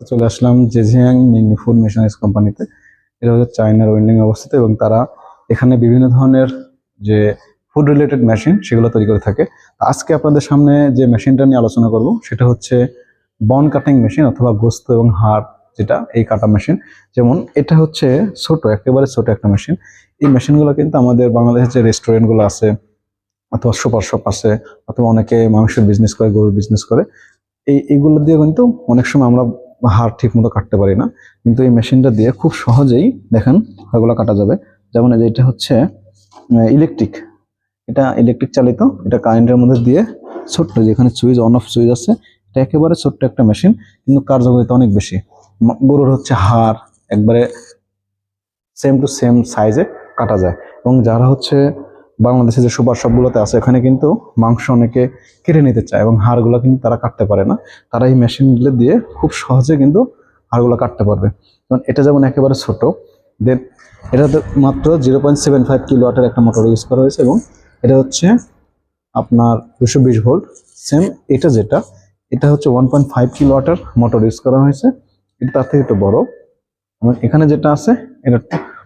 চলে আসলাম Zhejiang mini food machineries কোম্পানিতে। এটা হচ্ছে চায়নার ওয়েন্ডিং অবস্থিত এবং তারা এখানে বিভিন্ন ধরনের যে ফুড রিলেটেড মেশিন সেগুলো তৈরি করে থাকে। আজকে আপনাদের সামনে যে মেশিনটা নিয়ে আলোচনা করব, সেটা হচ্ছে বন কাটিং মেশিন অথবা গোস্ত এবং হাড়, যেটা এই কাটা মেশিন যেমন এটা হচ্ছে ছোট, একেবারে ছোট একটা মেশিন এই মেশিনগুলো কিন্তু আমাদের বাংলাদেশের যে রেস্টুরেন্টগুলো আছে, অথবা সুপার শপ আছে, অথবা অনেকে মাংসের বিজনেস করে, গরুর বিজনেস করে, এই এইগুলো দিয়ে কিন্তু অনেক সময় আমরা হাড় ঠিক মতো কাটতে পারি না। কিন্তু এই মেশিনটা দিয়ে খুব সহজেই দেখেন হাড়গুলো কাটা যাবে। যেমন এই যে এটা হচ্ছে ইলেকট্রিক এটা ইলেকট্রিক চালিত, এটা কারেন্টের মধ্যে দিয়ে ছোট্ট যেখানে সুইচ অন অফ সুইচ আছে, এটা একেবারে ছোট্ট একটা মেশিন কিন্তু কার্যকারিতা অনেক বেশি। গরুর হচ্ছে হাড় একবারে সেম টু সেম সাইজে কাটা যায়। এবং যারা হচ্ছে বাংলাদেশে যে সুপার শপগুলোতে আছে, এখানে কিন্তু মাংস অনেকে কেটে নিতে চায় এবং হাড়গুলো কিন্তু তারা কাটতে পারে না। তারা এই মেশিনগুলো দিয়ে খুব সহজে কিন্তু হাড়গুলো কাটতে পারবে। যেমন এটা যেমন একেবারে ছোট, দেন এটাতে মাত্র zero point seven five kilo ওয়াটের একটা মোটর ইউজ করা হয়েছে এবং এটা হচ্ছে আপনার দুশো বিশ ভোল্ট। সেম এটা যেটা, এটা হচ্ছে ওয়ান পয়েন্ট ফাইভ কিলো ওয়াটের মোটর ইউজ করা হয়েছে। এটা তার থেকে একটু বড়। এবং এখানে যেটা আছে, এটা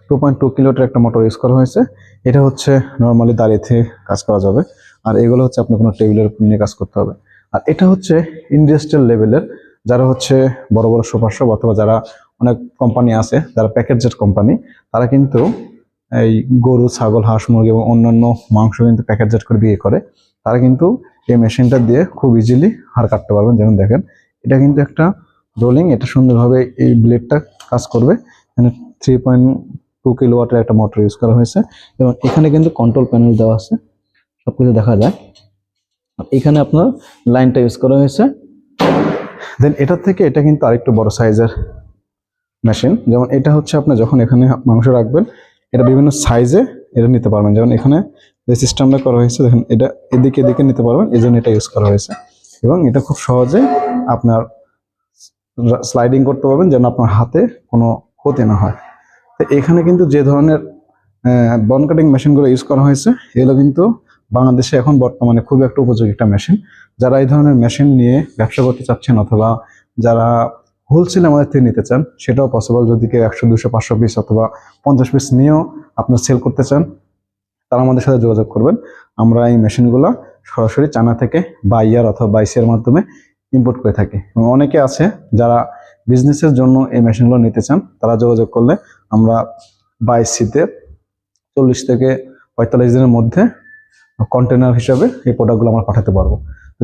টু পয়েন্ট টু কিলোটার একটা মোটর ইউজ করা হয়েছে। এটা হচ্ছে নর্মালি দাঁড়িয়ে থেকে কাজ করা যাবে। আর এগুলো হচ্ছে আপনার কোনো টেবিলের নিয়ে কাজ করতে হবে। আর এটা হচ্ছে ইন্ডাস্ট্রিয়াল লেভেলের যারা হচ্ছে বড় বড় সুপার শপ অথবা যারা অনেক কোম্পানি আছে, যারা প্যাকেজের কোম্পানি তারা কিন্তু এই গরু, ছাগল, হাঁস, মুরগি এবং অন্যান্য মাংস কিন্তু প্যাকেটজাত করে বিয়ে করে। তারা কিন্তু এই মেশিনটা দিয়ে খুব ইজিলি হাড় কাটতে পারবেন। যেমন দেখেন, এটা কিন্তু একটা রোলিং এটা সুন্দরভাবে এই ব্লেডটা কাজ করবে। মানে থ্রি পয়েন্ট টু কিলো ওয়াটের একটা মোটর ইউজ করা হয়েছে এবং এখানে কিন্তু কন্ট্রোল প্যানেল দেওয়া আছে সব কিছু দেখা যায়। এখানে আপনার লাইনটা ইউজ করা হয়েছে। দেন এটার থেকে এটা কিন্তু আরেকটু বড় সাইজের মেশিন যেমন এটা হচ্ছে আপনি যখন এখানে মাংস রাখবেন, এটা বিভিন্ন সাইজে এটা নিতে পারবেন। যেমন এখানে যে সিস্টেমটা করা হয়েছে, দেখেন এটা এদিকে এদিকে নিতে পারবেন, এই এটা ইউজ করা হয়েছে। এবং এটা খুব সহজে আপনার স্লাইডিং করতে পারবেন, যেন আপনার হাতে কোনো ক্ষতি না হয়। তো এখানে কিন্তু যে ধরনের বন কাটিং মেশিনগুলো ইউজ করা হয়েছে, এগুলো কিন্তু বাংলাদেশে এখন বর্তমানে খুব একটা উপযোগী একটা মেশিন যারা এই ধরনের মেশিন নিয়ে ব্যবসা করতে চাচ্ছেন অথবা যারা হোলসেল আমাদের থেকে নিতে চান, সেটাও পসিবল যদি কেউ একশো, দুশো, পাঁচশো পিস অথবা পঞ্চাশ পিস নিয়েও আপনার সেল করতে চান, তারা আমাদের সাথে যোগাযোগ করবেন। আমরা এই মেশিনগুলো সরাসরি চানা থেকে বাইয়ার অথবা বাইসের মাধ্যমে ইম্পোর্ট করে থাকি। এবং অনেকে আছে যারা বিজনেসের জন্য এই মেশিনগুলো নিতে চান, তারা যোগাযোগ করলে আমরা বাইশিতে চল্লিশ থেকে পঁয়তাল্লিশ দিনের মধ্যে কন্টেনার হিসাবে এই প্রোডাক্টগুলো আমরা পাঠাতে পারব।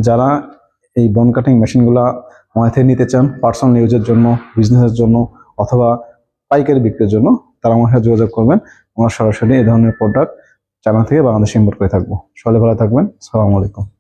যারা এই বন কাটিং মেশিনগুলো আমাদের থেকে নিতে চান পার্সোনাল ইউজের জন্য বিজনেসের জন্য, অথবা পাইকারি বিক্রির জন্য, তারা আমার সাথে যোগাযোগ করবেন। আমরা সরাসরি এই ধরনের প্রোডাক্ট চায়না থেকে বাংলাদেশে ইম্পোর্ট করে থাকব। সকলে ভালো থাকবেন। সালামু আলাইকুম।